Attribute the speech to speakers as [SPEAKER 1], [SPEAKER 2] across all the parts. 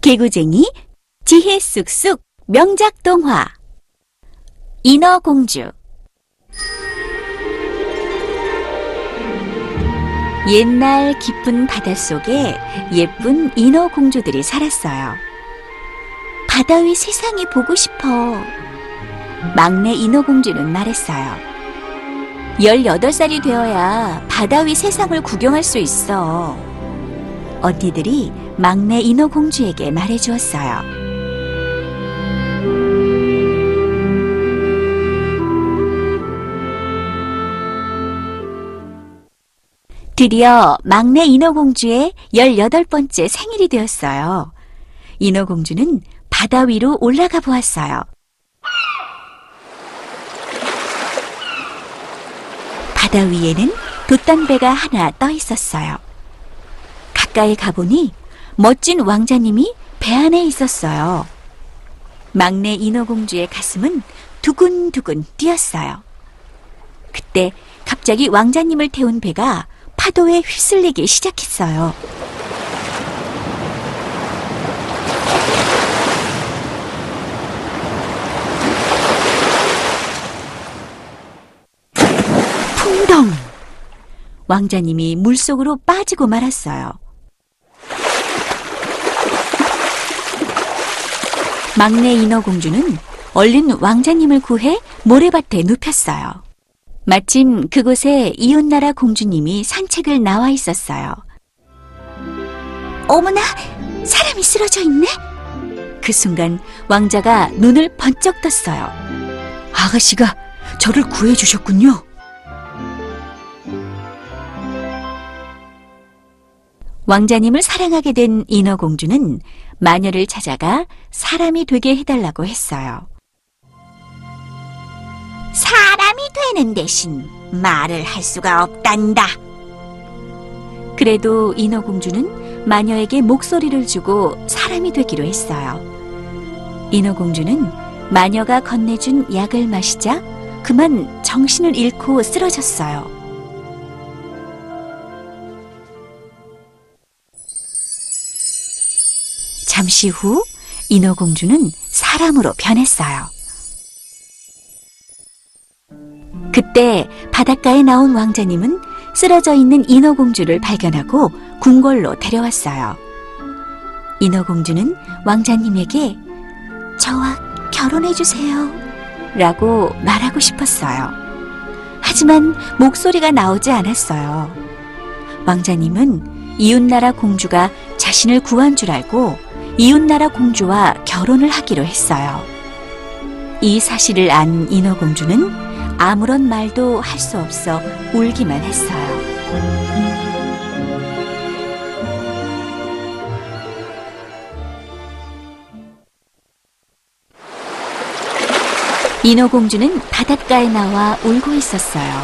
[SPEAKER 1] 개구쟁이 지혜 쑥쑥 명작 동화 인어공주 옛날 깊은 바닷속에 예쁜 인어공주들이 살았어요. 바다 위 세상이 보고 싶어. 막내 인어공주는 말했어요. 18살이 되어야 바다 위 세상을 구경할 수 있어. 언니들이 막내 인어공주에게 말해 주었어요. 드디어 막내 인어공주의 18번째 생일이 되었어요. 인어공주는 바다 위로 올라가 보았어요. 바다 위에는 돛단배가 하나 떠 있었어요. 가까이 가보니 멋진 왕자님이 배 안에 있었어요. 막내 인어공주의 가슴은 두근두근 뛰었어요. 그때 갑자기 왕자님을 태운 배가 파도에 휩쓸리기 시작했어요. 풍덩! 왕자님이 물속으로 빠지고 말았어요. 막내 인어공주는 얼른 왕자님을 구해 모래밭에 눕혔어요. 마침 그곳에 이웃나라 공주님이 산책을 나와 있었어요. 어머나, 사람이 쓰러져 있네? 그 순간 왕자가 눈을 번쩍 떴어요. 아가씨가 저를 구해주셨군요. 왕자님을 사랑하게 된 인어공주는 마녀를 찾아가 사람이 되게 해달라고 했어요. 사람이 되는 대신 말을 할 수가 없단다. 그래도 인어공주는 마녀에게 목소리를 주고 사람이 되기로 했어요. 인어공주는 마녀가 건네준 약을 마시자 그만 정신을 잃고 쓰러졌어요. 잠시 후 인어공주는 사람으로 변했어요. 그때 바닷가에 나온 왕자님은 쓰러져 있는 인어공주를 발견하고 궁궐로 데려왔어요. 인어공주는 왕자님에게 저와 결혼해주세요. 라고 말하고 싶었어요. 하지만 목소리가 나오지 않았어요. 왕자님은 이웃나라 공주가 자신을 구한 줄 알고 이웃나라 공주와 결혼을 하기로 했어요. 이 사실을 안 인어공주는 아무런 말도 할 수 없어 울기만 했어요. 인어공주는 바닷가에 나와 울고 있었어요.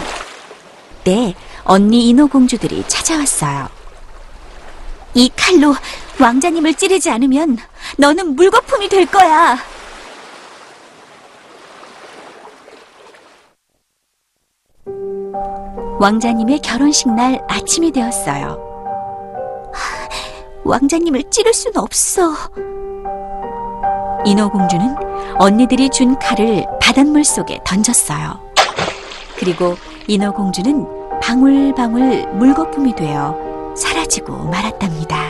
[SPEAKER 1] 그때 언니 인어공주들이 찾아왔어요. 이 칼로 왕자님을 찌르지 않으면 너는 물거품이 될 거야. 왕자님의 결혼식 날 아침이 되었어요. 왕자님을 찌를 순 없어. 인어공주는 언니들이 준 칼을 바닷물 속에 던졌어요. 그리고 인어공주는 방울방울 물거품이 되어 사라지고 말았답니다.